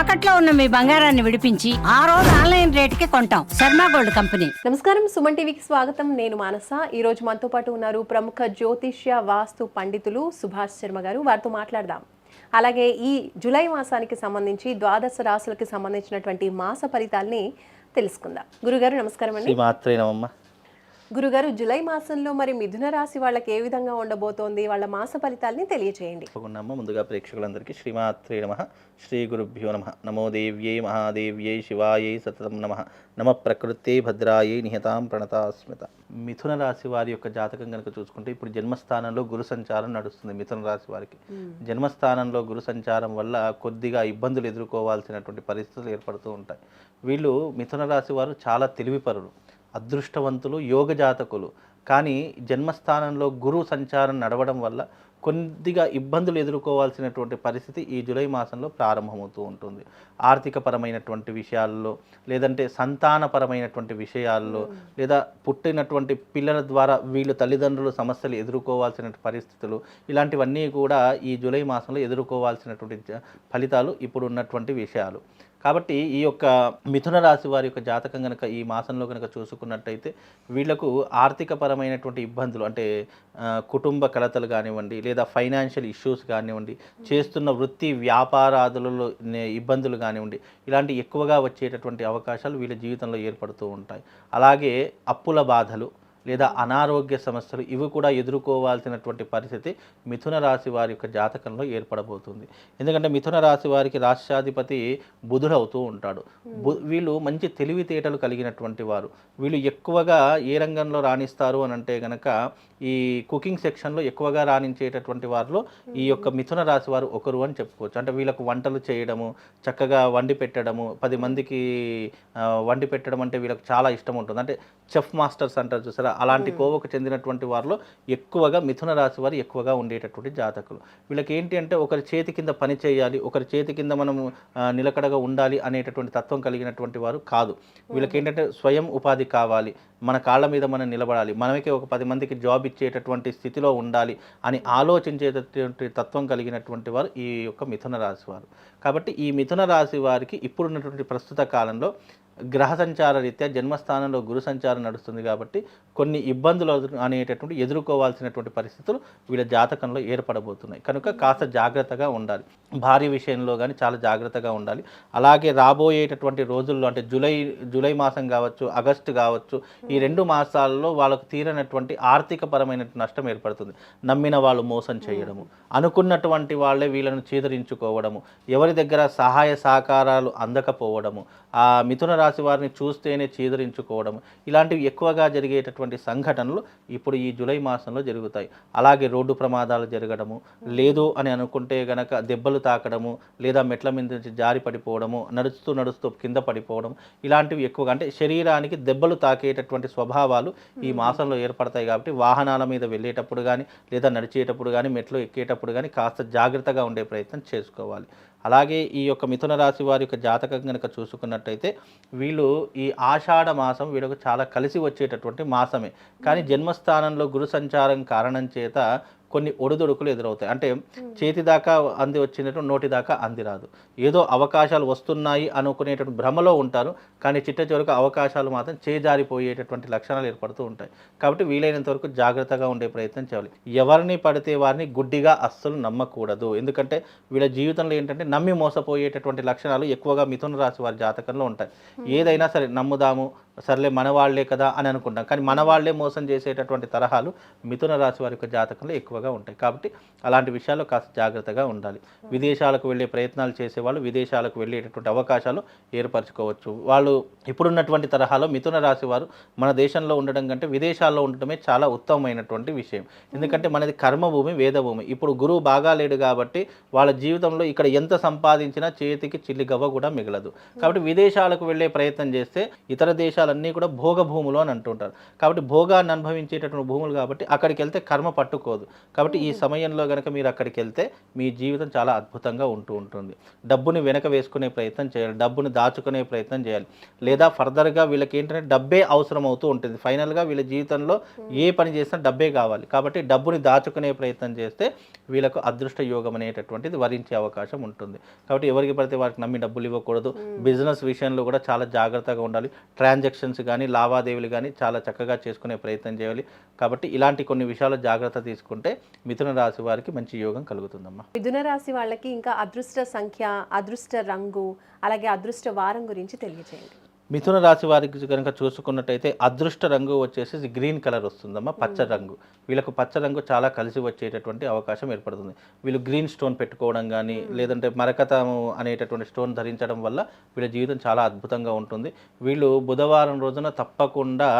తాకట్లో ఉన్న మీ బంగారాన్ని విడిపించి ఆ రోజు ఆన్లైన్ రేటుకి కొంటాం. Sharma gold company. నమస్కారం సుమన్ టీవీకి స్వాగతం. నేను మానస. ఈ రోజు మనతో పాటు ఉన్నారు ప్రముఖ జ్యోతిష్య వాస్తు పండితులు సుభాష్ శర్మ గారు. వారితో మాట్లాడదాం. అలాగే ఈ జూలై మాసానికి సంబంధించి ద్వాదశ రాశులకి సంబంధించినటువంటి మాస ఫలితాల్ని తెలుసుకుందాం. గురుగారు నమస్కారం అండి. శ్రీమాత్రే నమమ్మ గురుగారు జూలై మాసంలో మరి మిథున రాశి వాళ్ళకి ఏ విధంగా ఉండబోతోంది? వాళ్ళ మాస ఫలితాల్ని తెలియజేయండి తప్పకుండా. ముందుగా ప్రేక్షకులందరికీ శ్రీమాత్రే నమ. శ్రీ గురుభ్యో నమ. నమో దేవ్యై మహాదేవ్యై శివాయై సతతం నమ. నమ ప్రకృతే భద్రాయై నిహతాం ప్రణతాస్మిత. మిథున రాశి వారి యొక్క జాతకం కనుక చూసుకుంటే ఇప్పుడు జన్మస్థానంలో గురు సంచారం నడుస్తుంది మిథున రాశి వారికి. జన్మస్థానంలో గురు సంచారం వల్ల కొద్దిగా ఇబ్బందులు ఎదుర్కోవాల్సినటువంటి పరిస్థితులు ఏర్పడుతూ ఉంటాయి. వీళ్ళు మిథున రాశి వారు చాలా తెలివిపరులు. అదృష్టవంతులు యోగ జాతకులు. కానీ జన్మస్థానంలో గురు సంచారం నడవడం వల్ల కొద్దిగా ఇబ్బందులు ఎదుర్కోవాల్సినటువంటి పరిస్థితి ఈ జూలై మాసంలో ప్రారంభమవుతూ ఉంటుంది. ఆర్థికపరమైనటువంటి విషయాల్లో లేదంటే సంతానపరమైనటువంటి విషయాల్లో లేదా పుట్టినటువంటి పిల్లల ద్వారా వీళ్ళు తల్లిదండ్రులు సమస్యలు ఎదుర్కోవాల్సిన పరిస్థితులు ఇలాంటివన్నీ కూడా ఈ జూలై మాసంలో ఎదుర్కోవాల్సినటువంటి ఫలితాలు ఇప్పుడు ఉన్నటువంటి విషయాలు. కాబట్టి ఈ యొక్క మిథున రాశి వారి యొక్క జాతకం కనుక ఈ మాసంలో కనుక చూసుకున్నట్టయితే వీళ్ళకు ఆర్థికపరమైనటువంటి ఇబ్బందులు అంటే కుటుంబ కలతలు కానివ్వండి లేదా ఫైనాన్షియల్ ఇష్యూస్ కానివ్వండి చేస్తున్న వృత్తి వ్యాపారాదులలో ఇబ్బందులు కానివ్వండి ఇలాంటి ఎక్కువగా వచ్చేటటువంటి అవకాశాలు వీళ్ళ జీవితంలో ఏర్పడుతూ ఉంటాయి. అలాగే అప్పుల బాధలు లేదా అనారోగ్య సమస్యలు ఇవి కూడా ఎదుర్కోవాల్సినటువంటి పరిస్థితి మిథున రాశి వారి యొక్క జాతకంలో ఏర్పడబోతుంది. ఎందుకంటే మిథున రాశి వారికి రాష్ట్రాధిపతి బుధుడు అవుతూ ఉంటాడు. బు వీళ్ళు మంచి తెలివితేటలు కలిగినటువంటి వారు. వీళ్ళు ఎక్కువగా ఏ రంగంలో రాణిస్తారు అని అంటే కనుక ఈ కుకింగ్ సెక్షన్లో ఎక్కువగా రాణించేటటువంటి వారిలో ఈ యొక్క మిథున రాశి వారు ఒకరు అని చెప్పుకోవచ్చు. అంటే వీళ్ళకు వంటలు చేయడము చక్కగా వండి పెట్టడము పది మందికి వండి పెట్టడం అంటే వీళ్ళకి చాలా ఇష్టం ఉంటుంది. అంటే చెఫ్ మాస్టర్స్ అంటారు చూసారా? అలాంటి కోవకు చెందినటువంటి వారిలో ఎక్కువగా మిథున రాశి వారు ఎక్కువగా ఉండేటటువంటి జాతకులు. వీళ్ళకి ఏంటి అంటే ఒకరి చేతి కింద పని చేయాలి ఒకరి చేతి కింద మనం నిలకడగా ఉండాలి అనేటటువంటి తత్వం కలిగినటువంటి వారు కాదు. వీళ్ళకి ఏంటంటే స్వయం ఉపాధి కావాలి మన కాళ్ళ మీద మనం నిలబడాలి మనమే ఒక పది మందికి జాబ్ ఇచ్చేటటువంటి స్థితిలో ఉండాలి అని ఆలోచించేటటువంటి తత్వం కలిగినటువంటి వారు ఈ యొక్క మిథున రాశి వారు. కాబట్టి ఈ మిథున రాశి వారికి ఇప్పుడున్నటువంటి ప్రస్తుత కాలంలో గ్రహ సంచార రీత్యా జన్మస్థానంలో గురు సంచారం నడుస్తుంది కాబట్టి కొన్ని ఇబ్బందులు అనేటటువంటి ఎదుర్కోవాల్సినటువంటి పరిస్థితులు వీళ్ళ జాతకంలో ఏర్పడబోతున్నాయి. కనుక కాస్త జాగ్రత్తగా ఉండాలి. భార్య విషయంలో కానీ చాలా జాగ్రత్తగా ఉండాలి. అలాగే రాబోయేటటువంటి రోజుల్లో అంటే జూలై జూలై మాసం కావచ్చు ఆగస్టు కావచ్చు ఈ రెండు మాసాల్లో వాళ్ళకు తీరనటువంటి ఆర్థికపరమైన నష్టం ఏర్పడుతుంది. నమ్మిన వాళ్ళు మోసం చేయడము అనుకున్నటువంటి వాళ్ళే వీళ్ళను చీదరించుకోవడము ఎవరి దగ్గర సహాయ సహకారాలు అందకపోవడము ఆ మిథున రాశి వారిని చూస్తేనే చీదరించుకోవడం ఇలాంటివి ఎక్కువగా జరిగేటటువంటి సంఘటనలు ఇప్పుడు ఈ జూలై మాసంలో జరుగుతాయి. అలాగే రోడ్డు ప్రమాదాలు జరగడము లేదు అని అనుకుంటే గనక దెబ్బలు తాకడము లేదా మెట్ల మీద నుంచి జారి పడిపోవడము నడుస్తూ నడుస్తూ కింద పడిపోవడం ఇలాంటివి ఎక్కువగా అంటే శరీరానికి దెబ్బలు తాకేటటువంటి స్వభావాలు ఈ మాసంలో ఏర్పడతాయి కాబట్టి వాహనాల మీద వెళ్ళేటప్పుడు కానీ లేదా నడిచేటప్పుడు కానీ మెట్లు ఎక్కేటప్పుడు కానీ కాస్త జాగ్రత్తగా ఉండే ప్రయత్నం చేసుకోవాలి. అలాగే ఈ యొక్క మిథున రాశి వారి యొక్క జాతకం కనుక చూసుకున్నట్టయితే వీళ్ళు ఈ ఆషాఢ మాసం వీళ్ళకు చాలా కలిసి వచ్చేటటువంటి మాసమే. కానీ జన్మస్థానంలో గురు సంచారం కారణం చేత కొన్ని ఒడిదొడుకులు ఎదురవుతాయి. అంటే చేతి దాకా అంది వచ్చినట్టు నోటి దాకా అంది రాదు. ఏదో అవకాశాలు వస్తున్నాయి అనుకునేటువంటి భ్రమలో ఉంటారు. కానీ చిట్ట చివరకు అవకాశాలు మాత్రం చేజారిపోయేటటువంటి లక్షణాలు ఏర్పడుతూ ఉంటాయి. కాబట్టి వీలైనంత వరకు జాగ్రత్తగా ఉండే ప్రయత్నం చేయాలి. ఎవరిని పడితే వారిని గుడ్డిగా అస్సలు నమ్మకూడదు. ఎందుకంటే వీళ్ళ జీవితంలో ఏంటంటే నమ్మి మోసపోయేటటువంటి లక్షణాలు ఎక్కువగా మిథున రాశి వారి జాతకంలో ఉంటాయి. ఏదైనా సరే నమ్ముదాము సర్లే మనవాళ్ళే కదా అని అనుకుంటాం. కానీ మనవాళ్ళే మోసం చేసేటటువంటి తరహాలు మిథున రాశి వారి యొక్క జాతకంలో ఎక్కువగా ఉంటాయి. కాబట్టి అలాంటి విషయాల్లో కాస్త జాగ్రత్తగా ఉండాలి. విదేశాలకు వెళ్ళే ప్రయత్నాలు చేసేవాళ్ళు విదేశాలకు వెళ్ళేటటువంటి అవకాశాలు ఏర్పరచుకోవచ్చు. వాళ్ళు ఇప్పుడున్నటువంటి తరహాలో మిథున రాశి వారు మన దేశంలో ఉండడం కంటే విదేశాల్లో ఉండటమే చాలా ఉత్తమమైనటువంటి విషయం. ఎందుకంటే మనది కర్మభూమి వేదభూమి. ఇప్పుడు గురువు బాగా లేడు కాబట్టి వాళ్ళ జీవితంలో ఇక్కడ ఎంత సంపాదించినా చేతికి చిల్లి గవ్వ కూడా మిగలదు. కాబట్టి విదేశాలకు వెళ్ళే ప్రయత్నం చేస్తే ఇతర దేశాల దేశాలన్నీ కూడా భోగ భూములు అని అంటుంటారు. కాబట్టి భోగాన్ని అనుభవించేటటువంటి భూములు కాబట్టి అక్కడికి వెళ్తే కర్మ పట్టుకోదు. కాబట్టి ఈ సమయంలో కనుక మీరు అక్కడికి వెళ్తే మీ జీవితం చాలా అద్భుతంగా ఉంటూ ఉంటుంది. డబ్బుని వెనక వేసుకునే ప్రయత్నం చేయాలి. డబ్బుని దాచుకునే ప్రయత్నం చేయాలి. లేదా ఫర్దర్గా వీళ్ళకి ఏంటంటే డబ్బే అవసరం అవుతూ ఉంటుంది. ఫైనల్గా వీళ్ళ జీవితంలో ఏ పని చేసినా డబ్బే కావాలి. కాబట్టి డబ్బుని దాచుకునే ప్రయత్నం చేస్తే వీళ్ళకు అదృష్ట యోగం అనేటటువంటిది వరించే అవకాశం ఉంటుంది. కాబట్టి ఎవరికి పడితే వారికి నమ్మి డబ్బులు ఇవ్వకూడదు. బిజినెస్ విషయంలో కూడా చాలా జాగ్రత్తగా ఉండాలి. ట్రాన్సాక్షన్స్ కానీ లావాదేవీలు కానీ చాలా చక్కగా చేసుకునే ప్రయత్నం చేయాలి. కాబట్టి ఇలాంటి కొన్ని విషయాలు జాగ్రత్త తీసుకుంటే మిథున రాశి వారికి మంచి యోగం కలుగుతుందమ్మా. మిథున రాశి వాళ్ళకి ఇంకా అదృష్ట సంఖ్య అదృష్ట రంగు అలాగే అదృష్ట వారం గురించి తెలియజేయండి మిథున రాశి వారికి కనుక చూసుకున్నట్టయితే అదృష్ట రంగు వచ్చేసి గ్రీన్ కలర్ వస్తుందమ్మా పచ్చ రంగు. వీళ్ళకు పచ్చ రంగు చాలా కలిసి వచ్చేటటువంటి అవకాశం ఏర్పడుతుంది. వీళ్ళు గ్రీన్ స్టోన్ పెట్టుకోవడం కానీ లేదంటే మరకతము అనేటటువంటి స్టోన్ ధరించడం వల్ల వీళ్ళ జీవితం చాలా అద్భుతంగా ఉంటుంది. వీళ్ళు బుధవారం రోజున తప్పకుండా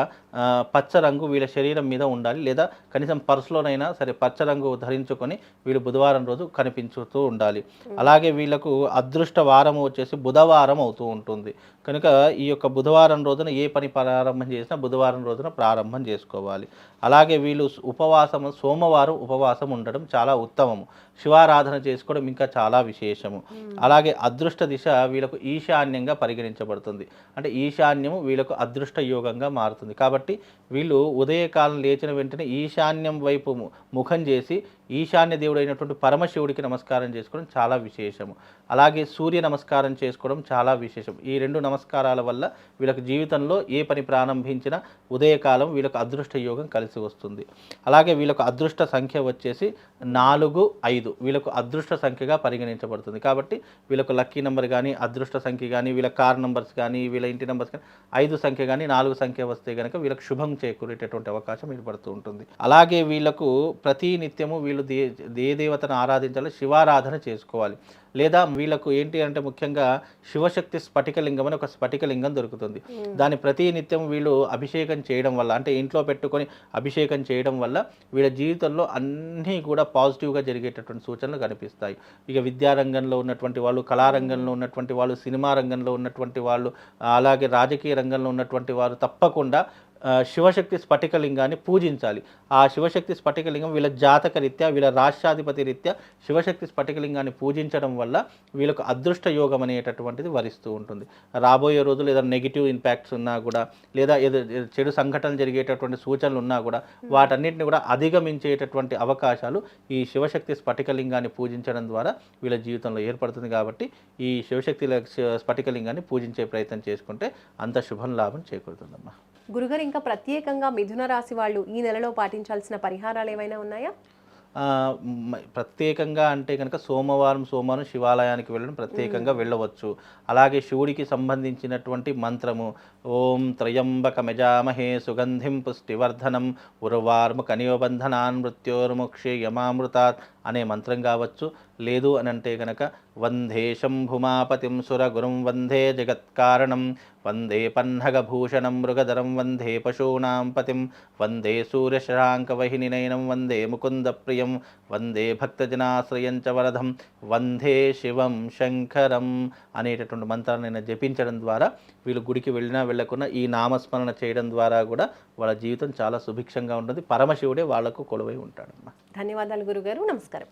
పచ్చ రంగు వీళ్ళ శరీరం మీద ఉండాలి. లేదా కనీసం పర్సులోనైనా సరే పచ్చ రంగు ధరించుకొని వీళ్ళు బుధవారం రోజు కనిపించుతూ ఉండాలి. అలాగే వీళ్ళకు అదృష్ట వారం వచ్చేసి బుధవారం అవుతూ ఉంటుంది. కనుక ఈ యొక్క బుధవారం రోజున ఏ పని ప్రారంభం చేసినా బుధవారం రోజున ప్రారంభం చేసుకోవాలి. అలాగే వీళ్ళు ఉపవాసం సోమవారం ఉపవాసం ఉండడం చాలా ఉత్తమము. శివారాధన చేసుకోవడం ఇంకా చాలా విశేషము. అలాగే అదృష్ట దిశ వీళ్ళకు ఈశాన్యంగా పరిగణించబడుతుంది. అంటే ఈశాన్యము వీళ్ళకు అదృష్ట యోగంగా మారుతుంది. కాబట్టి వీళ్ళు ఉదయకాలం లేచిన వెంటనే ఈశాన్యం వైపు ముఖం చేసి ఈశాన్య దేవుడైనటువంటి పరమశివుడికి నమస్కారం చేసుకోవడం చాలా విశేషము. అలాగే సూర్య నమస్కారం చేసుకోవడం చాలా విశేషం ఈ రెండు నమస్కారాల వల్ల వీళ్ళకి జీవితంలో ఏ పని ప్రారంభించినా ఉదయకాలం వీళ్ళకు అదృష్ట యోగం కలిసి వస్తుంది. అలాగే వీళ్ళకు అదృష్ట సంఖ్య వచ్చేసి నాలుగు ఐదు. వీళ్ళకు అదృష్ట సంఖ్యగా పరిగణించబడుతుంది. కాబట్టి వీళ్ళకు లక్కీ నెంబర్ కానీ అదృష్ట సంఖ్య కానీ వీళ్ళ కార్ నెంబర్స్ కానీ వీళ్ళ ఇంటి నెంబర్స్ కానీ ఐదు సంఖ్య కానీ నాలుగు సంఖ్య వస్తే కనుక వీళ్ళకి శుభం చేకూరేటటువంటి అవకాశం ఏర్పడుతూ ఉంటుంది. అలాగే వీళ్ళకు ప్రతి నిత్యము వీళ్ళు దే దే దేవతను ఆరాధించాలి శివారాధన చేసుకోవాలి. లేదా వీళ్ళకు ఏంటి అంటే ముఖ్యంగా శివశక్తి స్ఫటికలింగం అని ఒక స్ఫటికలింగం దొరుకుతుంది. దాన్ని ప్రతి నిత్యం వీళ్ళు అభిషేకం చేయడం వల్ల అంటే ఇంట్లో పెట్టుకొని అభిషేకం చేయడం వల్ల వీళ్ళ జీవితంలో అన్నీ కూడా పాజిటివ్గా జరిగేటటువంటి సూచనలు కనిపిస్తాయి. ఇక విద్యారంగంలో ఉన్నటువంటి వాళ్ళు కళారంగంలో ఉన్నటువంటి వాళ్ళు సినిమా రంగంలో ఉన్నటువంటి వాళ్ళు అలాగే రాజకీయ రంగంలో ఉన్నటువంటి వారు తప్పకుండా శివశక్తి స్ఫటికలింగాన్ని పూజించాలి. ఆ శివశక్తి స్ఫటికలింగం వీళ్ళ జాతక రీత్యా వీళ్ళ రాష్ట్రాధిపతి రీత్యా శివశక్తి స్ఫటికలింగాన్ని పూజించడం వల్ల వీళ్ళకు అదృష్ట యోగం అనేటటువంటిది వరిస్తూ ఉంటుంది. రాబోయే రోజులు ఏదైనా నెగిటివ్ ఇంపాక్ట్స్ ఉన్నా కూడా లేదా ఏదో చెడు సంఘటనలు జరిగేటటువంటి సూచనలు ఉన్నా కూడా వాటన్నిటిని కూడా అధిగమించేటటువంటి అవకాశాలు ఈ శివశక్తి స్ఫటికలింగాన్ని పూజించడం ద్వారా వీళ్ళ జీవితంలో ఏర్పడుతుంది కాబట్టి ఈ శివశక్తి స్ఫటికలింగాన్ని పూజించే ప్రయత్నం చేసుకుంటే అంత శుభం లాభం చేకూరుతుందమ్మా. గురుగారు ఇంకా ప్రత్యేకంగా మిథున రాశి వాళ్ళు ఈ నెలలో పాటించాల్సిన పరిహారాలు ఏమైనా ఉన్నాయా? ప్రత్యేకంగా అంటే కనుక సోమవారం సోమవారం శివాలయానికి వెళ్ళడం ప్రత్యేకంగా వెళ్ళవచ్చు. అలాగే శివుడికి సంబంధించినటువంటి మంత్రము ఓం త్రయంబకమజామహే సుగంధిం పుష్టివర్ధనం. ఉర్వార్ముకనియోబంధనాన్ మృత్యోర్ముక్షే యమామృతాత్ అనే మంత్రం కావచ్చు. లేదు అని అంటే కనుక వందే శంభుమాపతిం సురగురుం వందే జగత్కారణం. వందే పన్నగభూషణం మృగధరం వందే పశూనాం పతిం వందే సూర్యశరాంకవహినినైనం వందే ముకుందప్రియం. వందే భక్తజనాశ్రయం చ వరధం వందే శివం శంకరం అనేటటువంటి మంత్రాన్ని నేను జపించడం ద్వారా వీళ్ళు గుడికి వెళ్ళినా వెళ్ళకుండా ఈ నామస్మరణ చేయడం ద్వారా కూడా వాళ్ళ జీవితం చాలా సుభిక్షంగా ఉంటుంది. పరమశివుడే వాళ్ళకు కొలువై ఉంటాడమ్మా. ధన్యవాదాలు గురుగారు. నమస్కారం.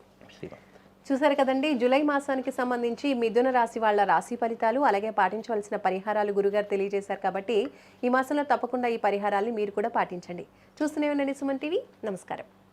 చూసారు కదండి జూలై మాసానికి సంబంధించి మిథున రాశి వాళ్ళ రాశి ఫలితాలు అలాగే పాటించవలసిన పరిహారాలు గురుగారు తెలియజేశారు కాబట్టి ఈ మాసంలో తప్పకుండా ఈ పరిహారాల్ని మీరు కూడా పాటించండి. చూస్తూనే ఉండండి సుమన్ టీవీ. నమస్కారం.